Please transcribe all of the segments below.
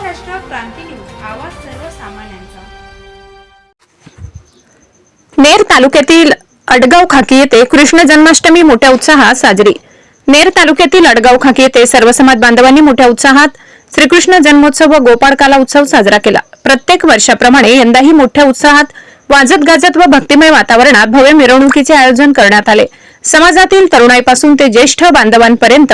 क्रांती news आवाज सर्वसामान्यांचा. नेर तालुक्यातील अडगाव खाकी येथे कृष्ण जन्माष्टमी मोठ्या उत्साहात साजरी. नेर तालुक्यातील अडगाव खाकी येथे सर्व समाज बांधवांनी मोठ्या उत्साहात श्रीकृष्ण जन्मोत्सव व गोपाळकाला उत्सव साजरा केला. प्रत्येक वर्षाप्रमाणे यंदाही मोठ्या उत्साहात वाजत गाजत व भक्तिमय वातावरणात भव्य मिरवणुकीचे आयोजन करण्यात आले. समाजातील तरुणाईपासून ते ज्येष्ठ बांधवांपर्यंत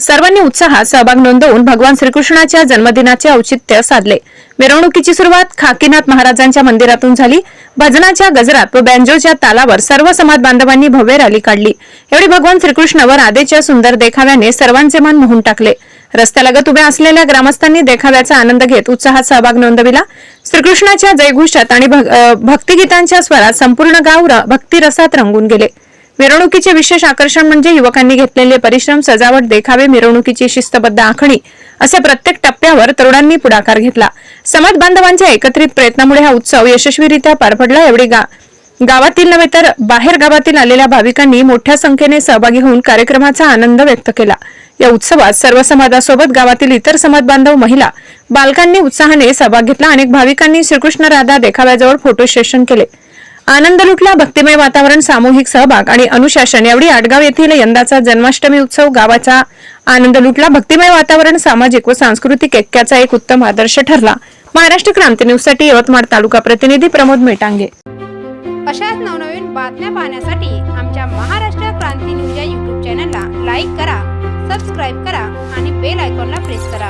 सर्वांनी उत्साहात सहभाग नोंदवून भगवान श्रीकृष्णाच्या जन्मदिनाचे औचित्य साधले. मिरवणुकीची सुरुवात खाकीनाथ महाराजांच्या मंदिरातून झाली. भजनाच्या गजरात व बँजोच्या तालावर सर्व समाज बांधवांनी भव्य रॅली काढली. एवढी भगवान श्रीकृष्ण व राधेच्या सुंदर देखाव्याने सर्वांचे मन मोहून टाकले. रस्त्यालगत उभ्या असलेल्या ग्रामस्थांनी देखाव्याचा आनंद घेत उत्साहात सहभाग नोंदविला. श्रीकृष्णाच्या जयघोषात आणि भग- भक्तिगीतांच्या स्वरात संपूर्ण गाव भक्तिरसात रंगून गेले. मिरवणुकीचे विशेष आकर्षण म्हणजे युवकांनी घेतलेले परिश्रम सजावट देखावे मिरवणुकीची शिस्तबद्ध आखणी असे प्रत्येक टप्प्यावर तरुणांनी पुढाकार घेतला. समाज बांधवांच्या एकत्रित प्रयत्नामुळे हा उत्सव यशस्वीरित्या पार पडला. एवढी गा गावातील नव्हे तर बाहेर गावातील आलेल्या भाविकांनी मोठ्या संख्येने सहभागी होऊन कार्यक्रमाचा आनंद व्यक्त केला. या उत्सवात सर्व समाजासोबत गावातील इतर समाज बांधव महिला बालकांनी उत्साहाने सहभाग घेतला. अनेक भाविकांनी श्रीकृष्ण राधा देखाव्याजवळ फोटो सेशन केले. आनंद लुटला भक्तिमय वातावरण सामूहिक सहभाग आणि अनुशासन. एवढी आडगाव येथील यंदाचा जन्माष्टमी उत्सव गावाचा आनंद लुटला. भक्तिमय वातावरण सामाजिक व सांस्कृतिक ऐक्याचा एक उत्तम आदर्श ठरला. महाराष्ट्र क्रांती न्यूजसाठी यवतमाळ तालुका प्रतिनिधी प्रमोद मेटांगे अशाच नवनवीन बातम्या पाहण्यासाठी आमच्या महाराष्ट्र क्रांती न्यूज या युट्यूब चॅनलला लाईक करा सबस्क्राईब करा आणि बेल आयकॉनला प्रेस करा.